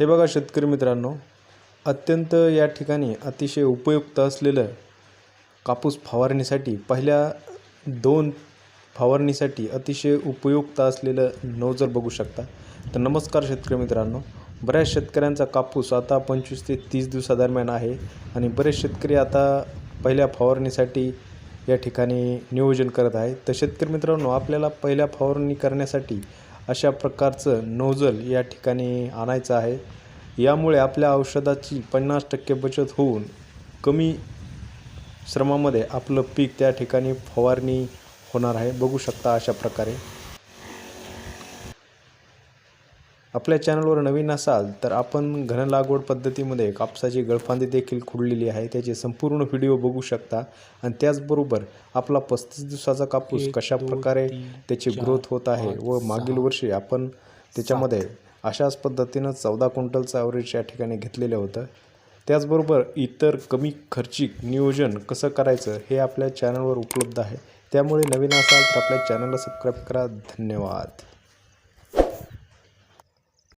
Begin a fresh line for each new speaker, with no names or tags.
हे बघा शेतकरी मित्रांनो अत्यंत या ठिकाणी अतिशय उपयुक्त असलेलं कापूस फवारणीसाठी पहिल्या दोन फवारणीसाठी अतिशय उपयुक्त असलेलं नोजर बघू शकता. तर नमस्कार शेतकरी मित्रांनो बऱ्याच शेतकऱ्यांचा कापूस आता पंचवीस ते तीस दिवसादरम्यान आहे आणि बरेच शेतकरी आता पहिल्या फवारणीसाठी या ठिकाणी नियोजन करत आहे तर शेतकरी मित्रांनो आपल्याला पहिल्या फवारणी करण्यासाठी अशा प्रकारचं नोजल या ठिकाणी आणायचं आहे. यामुळे आपल्या औषधाची पन्नास टक्के बचत होऊन कमी श्रमामध्ये आपलं पीक त्या ठिकाणी फवारणी होणार आहे. बघू शकता अशा प्रकारे. आपल्या चॅनलवर नवीन असाल तर आपण घन लागवड पद्धतीमध्ये कापसाची गळफांदी देखील खुडलेली आहे. त्याचे संपूर्ण व्हिडिओ बघू शकता. आणि त्याचबरोबर आपला पस्तीस दिवसाचा कापूस कशा प्रकारे त्याची ग्रोथ होत आहे व मागील वर्षी आपण त्याच्यामध्ये अशाच पद्धतीनं चौदा क्विंटलचं ॲव्हरेज या ठिकाणी घेतलेलं होतं. त्याचबरोबर इतर कमी खर्चिक नियोजन कसं करायचं हे आपल्या चॅनलवर उपलब्ध आहे. त्यामुळे नवीन असाल तर आपल्या चॅनलला सबस्क्राईब करा. धन्यवाद.